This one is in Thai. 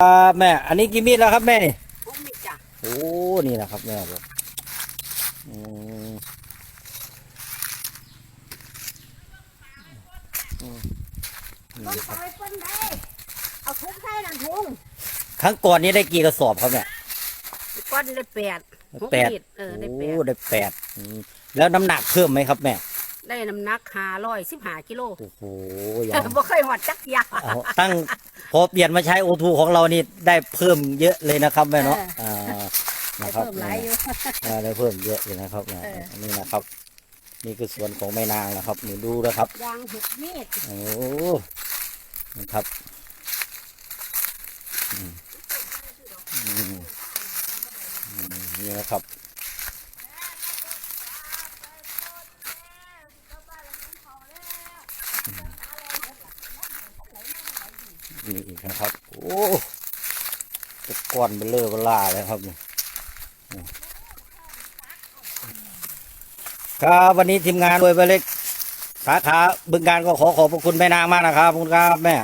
ครับแม่ อันนี้กี่มีดแล้วครับแม่นี่พวกมีจ้ะโอ้นี่นะครับแม่บอกอืมอืมนี่ต้นครับไปเปิ้นได้เอาทุงใส่นั่นทุงครั้งก่อนนี้ได้กี่กระสอบครับเนี่ยก้อนได้แปดหกแปดมีดเออได้แปโอ้ดได้แปดอืมแล้วน้ำหนักเพิ่มไหมครับแม่ ได้น้ำหนักห้าร้อยสิบห้ากิโลโอ้โหยังบ่เคยหอดจักยา เอาตั้งพอเปลี่ยนมาใช้โอทูของเรานี่ได้เพิ่มเยอะเลยนะครับแม่เนาะเออ่าได้นะครับเพิ่มหลายอยู่ อ่าได้เพิ่มเยอะเลยนะครับอ่าเออ นี่นะครับ นี่คือสวนของแม่นางนะครับนี่ดูนะครับ ยางหกมีดโอ้นะครับอืมอืมอืมนี่นะครับ นี่อีกนะครับ โอ้จะก้อนเบลเลอร์เบล่าเลยครับนี่ครับวันนี้ทีมงานโดยไปเล็กสาขาบึงการก็ขอขอบพระคุณแม่นางมากนะครับบคุณครับแม่